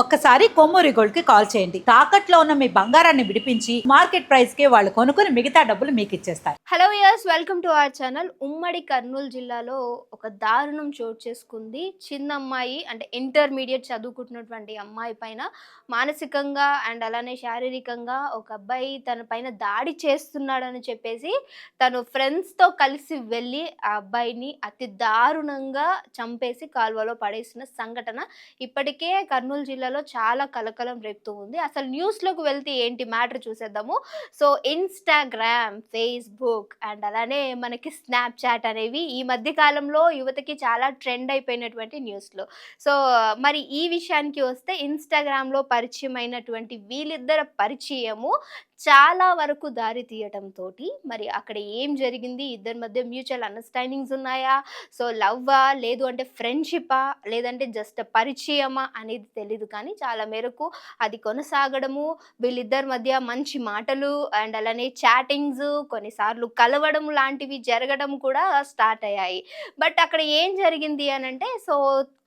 ఒక్కసారి కొమ్మూరి గోల్డ్కి కాల్ చేయండి. తాకట్లో ఉన్న మీ బంగారాన్ని విడిపించి మార్కెట్ ప్రైస్కి వాళ్ళు కొనుక్కుని మిగతా డబ్బులు మీకు ఇచ్చేస్తారు హలో యర్స్ వెల్కమ్ టు అవర్ ఛానల్. ఉమ్మడి కర్నూలు జిల్లాలో ఒక దారుణం చోటు చేసుకుంది. చిన్న అమ్మాయి అంటే ఇంటర్మీడియట్ చదువుకుంటున్నటువంటి అమ్మాయి పైన మానసికంగా అండ్ అలానే శారీరకంగా ఒక అబ్బాయి తన పైన దాడి చేస్తున్నాడని చెప్పేసి తను ఫ్రెండ్స్తో కలిసి వెళ్ళి ఆ అబ్బాయిని అతి దారుణంగా చంపేసి కాల్వలో పడేసిన సంఘటన ఇప్పటికే కర్నూలు జిల్లా జిల్లాలో చాలా కలకలం రేపుతూ ఉంది. అసలు న్యూస్లోకి వెళ్తే ఏంటి మ్యాటర్ చూసేద్దాము. సో ఇన్స్టాగ్రామ్ ఫేస్బుక్ అండ్ అలానే మనకి స్నాప్చాట్ అనేవి ఈ మధ్య కాలంలో యువతకి చాలా ట్రెండ్ అయిపోయినటువంటి న్యూస్లు. సో మరి ఈ విషయానికి వస్తే ఇన్స్టాగ్రామ్లో పరిచయం అయినటువంటి పరిచయము చాలా వరకు దారి తీయటంతో మరి అక్కడ ఏం జరిగింది? ఇద్దరి మధ్య మ్యూచువల్ అండర్స్టాండింగ్స్ ఉన్నాయా? సో లవ్వా? లేదు అంటే ఫ్రెండ్షిప్పా? లేదంటే జస్ట్ పరిచయమా? అనేది తెలీదు. కానీ చాలా మేరకు అది కొనసాగడము వీళ్ళిద్దరి మధ్య మంచి మాటలు అండ్ అలానే చాటింగ్స్ కొన్నిసార్లు కలవడం లాంటివి జరగడం కూడా స్టార్ట్ అయ్యాయి. బట్ అక్కడ ఏం జరిగింది అని అంటే సో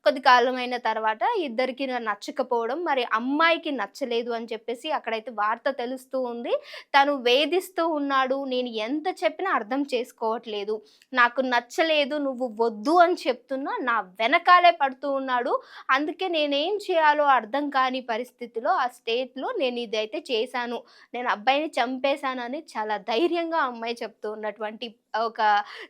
కొద్ది కాలం అయిన తర్వాత ఇద్దరికి నచ్చకపోవడం మరి అమ్మాయికి నచ్చలేదు అని చెప్పేసి అక్కడైతే వార్త తెలుస్తూ ఉంది. తను వేధిస్తూ ఉన్నాడు నేను ఎంత చెప్పినా అర్థం చేసుకోవట్లేదు. నాకు నచ్చలేదు నువ్వు వద్దు అని చెప్తున్నా నా వెనకాలే పడుతూ ఉన్నాడు. అందుకే నేనేం చేయాలో అర్థం కాని పరిస్థితిలో ఆ స్టేట్లో నేను ఇదైతే చేశాను. నేను అబ్బాయిని చంపేశానని చాలా ధైర్యంగా ఆ అమ్మాయి చెప్తూ ఉన్నటువంటి ఒక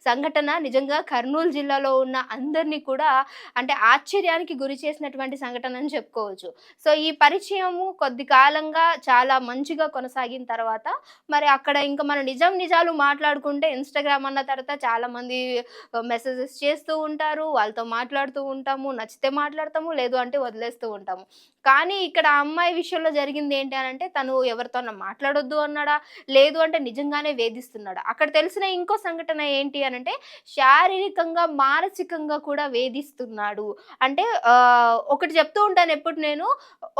సంఘటన. నిజంగా కర్నూలు జిల్లాలో ఉన్న అందరినీ కూడా అంటే ఆశ్చర్యానికి గురి చేసినటువంటి సంఘటన అని చెప్పుకోవచ్చు. సో ఈ పరిచయము కొద్ది కాలంగా చాలా మంచిగా కొనసాగిన తర్వాత మరి అక్కడ ఇంకా మనం నిజం నిజాలు మాట్లాడుకుంటే ఇన్స్టాగ్రామ్ అన్న తర్వాత చాలా మంది మెసేజెస్ చేస్తూ ఉంటారు. వాళ్ళతో మాట్లాడుతూ ఉంటాము. నచ్చితే మాట్లాడతాము లేదు అంటే వదిలేస్తూ ఉంటాము. కానీ ఇక్కడ అమ్మాయి విషయంలో జరిగింది ఏంటి అని అంటే తను ఎవరితో మాట్లాడొద్దు అన్నాడా? లేదు అంటే నిజంగానే వేధిస్తున్నాడా? అక్కడ తెలిసిన ఇంకో సంఘటన ఏంటి అని అంటే శారీరకంగా మానసికంగా కూడా వేధిస్తున్నాడు. అంటే ఒకటి చెప్తూ ఉంటాను ఎప్పుడు నేను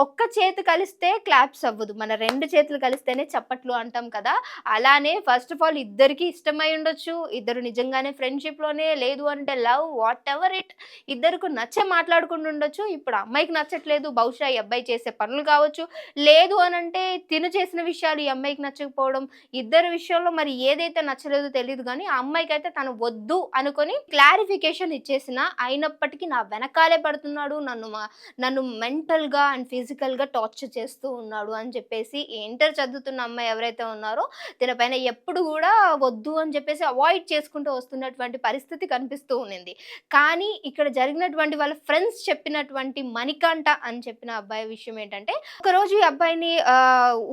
ఒక్క చేతి కలిస్తే క్లాప్స్ అవ్వదు. మన రెండు చేతులు కలిస్తేనే చప్పట్లు అంటాం కదా. అలానే ఫస్ట్ ఆఫ్ ఆల్ ఇద్దరికి ఇష్టమై ఉండొచ్చు. ఇద్దరు నిజంగానే ఫ్రెండ్షిప్లోనే లేదు అంటే లవ్ వాట్ ఎవర్ ఇట్ ఇద్దరికి నచ్చే మాట్లాడుకుంటూ ఉండొచ్చు. ఇప్పుడు అమ్మాయికి నచ్చట్లేదు. బహుశా ఈ అబ్బాయి చేసే పనులు కావచ్చు. లేదు అని అంటే తిను చేసిన విషయాలు ఈ అమ్మాయికి నచ్చకపోవడం. ఇద్దరి విషయంలో మరి ఏదైతే నచ్చలేదో తెలియదు కానీ ఆ అమ్మాయికి అయితే తను వద్దు అనుకొని క్లారిఫికేషన్ ఇచ్చేసిన అయినప్పటికీ నా వెనకాలే పడుతున్నాడు నన్ను మా- నన్ను మెంటల్గా అండ్ ఫిజికల్గా టార్చర్ చేస్తూ ఉన్నాడు అని చెప్పేసి ఇంటర్ చదువుతున్న అమ్మాయి ఎవరైతే ఉన్నారో దీనిపైన ఎప్పుడు కూడా వద్దు అని చెప్పేసి అవాయిడ్ చేసుకుంటూ వస్తున్నటువంటి పరిస్థితి కనిపిస్తూ ఉన్నింది. కానీ ఇక్కడ జరిగినటువంటి వాళ్ళ ఫ్రెండ్స్ చెప్పినటువంటి మణికంఠ అని చెప్పిన అబ్బాయి విషయం ఏంటంటే ఒకరోజు ఈ అబ్బాయిని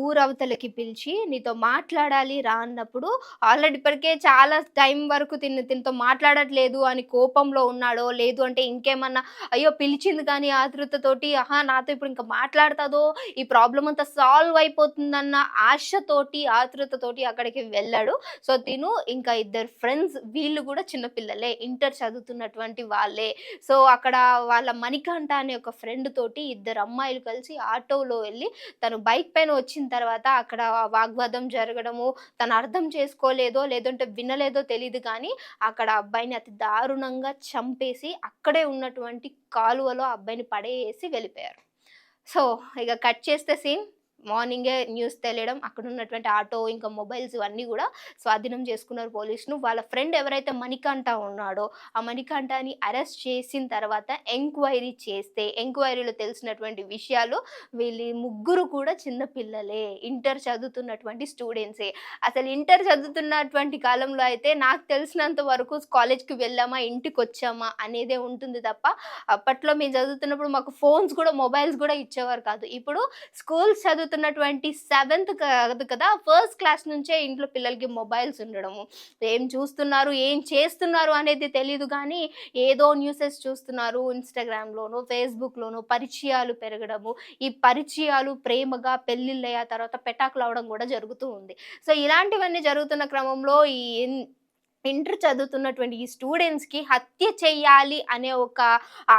ఊరవతలకి పిలిచి నీతో మాట్లాడాలి రా అన్నప్పుడు ఆల్రెడీ ఇప్పటికే చాలా టైం వరకు తిని తినతో మాట్లాడట్లేదు అని కోపంలో ఉన్నాడో లేదు అంటే ఇంకేమన్నా అయ్యో పిలిచింది కానీ ఆతృతతోటి ఆహా నాతో ఇప్పుడు ఇంకా మాట్లాడుతుందో ఈ ప్రాబ్లం అంతా సాల్వ్ అయిపోతుందన్న ఆశతోటి ఆతృతతోటి అక్కడికి వెళ్ళాడు. సో తిను ఇంకా ఇద్దరు ఫ్రెండ్స్ వీళ్ళు కూడా చిన్నపిల్లలే ఇంటర్ చదువుతున్నటువంటి వాళ్ళే. సో అక్కడ వాళ్ళ మణికంఠ అనే ఒక ఫ్రెండ్ తోటి ఇద్దరు అమ్మాయిలు కలిసి ఆటోలో వెళ్ళి తను బైక్ పైన వచ్చిన తర్వాత అక్కడ వాగ్వాదం జరగడము తను అర్థం చేసుకోలేదో లేదంటే వినలేదు తెలియదు కానీ అక్కడ అబ్బాయిని అతి దారుణంగా చంపేసి అక్కడే ఉన్నటువంటి కాలువలో అబ్బాయిని పడేసి వెళ్ళిపోయారు. సో ఇక కట్ చేస్తే సీన్ మార్నింగే న్యూస్ తెలియడం అక్కడ ఉన్నటువంటి ఆటో ఇంకా మొబైల్స్ ఇవన్నీ కూడా స్వాధీనం చేసుకున్నారు పోలీసులు. వాళ్ళ ఫ్రెండ్ ఎవరైతే మణికంఠ ఉన్నాడో ఆ మణికంఠని అరెస్ట్ చేసిన తర్వాత ఎంక్వైరీ చేస్తే ఎంక్వైరీలో తెలిసినటువంటి విషయాలు వీళ్ళు ముగ్గురు కూడా చిన్న పిల్లలే. ఇంటర్ చదువుతున్నటువంటి స్టూడెంట్సే. అసలు ఇంటర్ చదువుతున్నటువంటి కాలంలో అయితే నాకు తెలిసినంత వరకు కాలేజ్కి వెళ్ళామా ఇంటికి వచ్చామా అనేదే ఉంటుంది తప్ప అప్పట్లో మేము చదువుతున్నప్పుడు మాకు ఫోన్స్ కూడా మొబైల్స్ కూడా ఇచ్చేవారు కాదు. ఇప్పుడు స్కూల్స్ చదువుతున్నటువంటి సెవెంత్ కాదు కదా ఫస్ట్ క్లాస్ నుంచే ఇంట్లో పిల్లలకి మొబైల్స్ ఉండడము. ఏం చూస్తున్నారు ఏం చేస్తున్నారు అనేది తెలియదు కానీ ఏదో న్యూసెస్ చూస్తున్నారు ఇన్స్టాగ్రామ్లోను ఫేస్బుక్లోను పరిచయాలు పెరగడము. ఈ పరిచయాలు ప్రేమగా పెళ్ళిళ్ళయ్యా తర్వాత పెటాకులు అవడం కూడా జరుగుతూ ఉంది. సో ఇలాంటివన్నీ జరుగుతున్న క్రమంలో ఈ ఇంటర్ చదువుతున్నటువంటి ఈ స్టూడెంట్స్కి హత్య చేయాలి అనే ఒక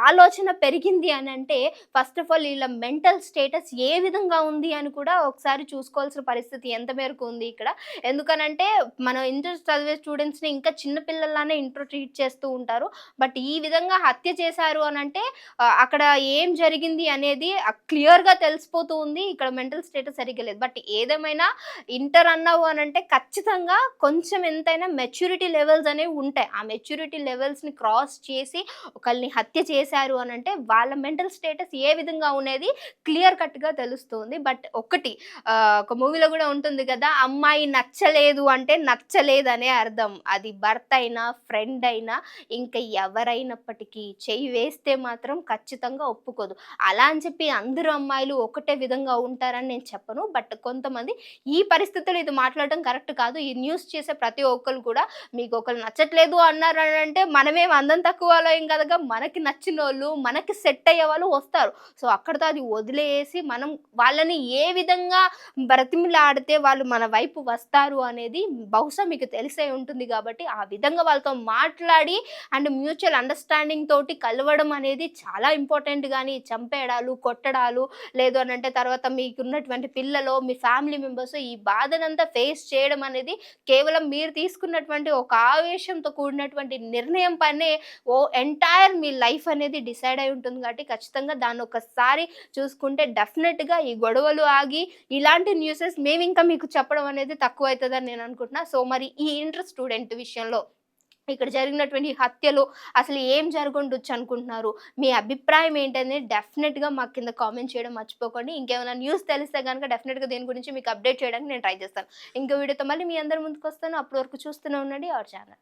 ఆలోచన పెరిగింది అని అంటే ఫస్ట్ ఆఫ్ ఆల్ వీళ్ళ మెంటల్ స్టేటస్ ఏ విధంగా ఉంది అని కూడా ఒకసారి చూసుకోవాల్సిన పరిస్థితి ఎంత మేరకు ఉంది ఇక్కడ. ఎందుకనంటే మనం ఇంటర్ చదివే స్టూడెంట్స్ని ఇంకా చిన్నపిల్లల్లానే ఇంటర్ ట్రీట్ చేస్తూ ఉంటారు. బట్ ఈ విధంగా హత్య చేశారు అని అంటే అక్కడ ఏం జరిగింది అనేది క్లియర్గా తెలిసిపోతూ ఉంది. ఇక్కడ మెంటల్ స్టేటస్ సరిగ్గా లేదు. బట్ ఏదేమైనా ఇంటర్ అన్నావు అని అంటే ఖచ్చితంగా కొంచెం ఎంతైనా మెచ్యూరిటీ లెవెల్స్ అనేవి ఉంటాయి. ఆ మెచ్యూరిటీ లెవెల్స్ని క్రాస్ చేసి ఒకరిని హత్య చేశారు అని అంటే వాళ్ళ మెంటల్ స్టేటస్ ఏ విధంగా ఉండేది క్లియర్ కట్గా తెలుస్తుంది. బట్ ఒకటి ఒక మూవీలో కూడా ఉంటుంది కదా అమ్మాయి నచ్చలేదు అంటే నచ్చలేదు అనే అర్థం. అది భర్త అయినా ఫ్రెండ్ అయినా ఇంకా ఎవరైనప్పటికీ చెయ్యి వేస్తే మాత్రం ఖచ్చితంగా ఒప్పుకోదు. అలా అని చెప్పి అందరూ అమ్మాయిలు ఒకటే విధంగా ఉంటారని నేను చెప్పను. బట్ కొంతమంది ఈ పరిస్థితులు ఇది మాట్లాడడం కరెక్ట్ కాదు. ఈ న్యూస్ చేసే ప్రతి ఒక్కరు కూడా మీ మీకు ఒకరు నచ్చట్లేదు అన్నారు అని అంటే మనమేం అందం తక్కువ ఏం కదగా మనకి నచ్చిన వాళ్ళు మనకి సెట్ అయ్యే వాళ్ళు వస్తారు. సో అక్కడితో అది వదిలేసి మనం వాళ్ళని ఏ విధంగా బ్రతిమిలాడితే వాళ్ళు మన వైపు వస్తారు అనేది బహుశా మీకు తెలిసే ఉంటుంది కాబట్టి ఆ విధంగా వాళ్ళతో మాట్లాడి అండ్ మ్యూచువల్ అండర్స్టాండింగ్ తోటి కలవడం అనేది చాలా ఇంపార్టెంట్ కానీ చంపేయడాలు కొట్టడాలు లేదు అని అంటే తర్వాత మీకున్నటువంటి పిల్లలు మీ ఫ్యామిలీ మెంబర్స్ ఈ బాధనంతా ఫేస్ చేయడం అనేది కేవలం మీరు తీసుకున్నటువంటి ఒక ఆవేశంతో కూడినటువంటి నిర్ణయం పైనే ఓ ఎంటైర్ మీ లైఫ్ అనేది డిసైడ్ అయి ఉంటుంది కాబట్టి ఖచ్చితంగా దాన్ని ఒకసారి చూసుకుంటే డెఫినెట్గా ఈ గొడవలు ఆగి ఇలాంటి న్యూసెస్ మేము ఇంకా మీకు చెప్పడం అనేది తక్కువ అవుతుందని నేను అనుకుంటున్నా. సో మరి ఈ ఇంటర్ స్టూడెంట్ విషయంలో ఇక్కడ జరిగినటువంటి హత్యలు అసలు ఏం జరగండొచ్చు అనుకుంటున్నారు? మీ అభిప్రాయం ఏంటనేది డెఫినెట్గా మాకు కింద కామెంట్ చేయడం మర్చిపోకండి. ఇంకేమైనా న్యూస్ తెలిస్తే కనుక డెఫినెట్గా దీని గురించి మీకు అప్డేట్ చేయడానికి నేను ట్రై చేస్తాను. ఇంకో వీడియోతో మళ్ళీ మీ అందరి ముందుకు వస్తాను. అప్పటి వరకు చూస్తూనే ఉండండి. Our channel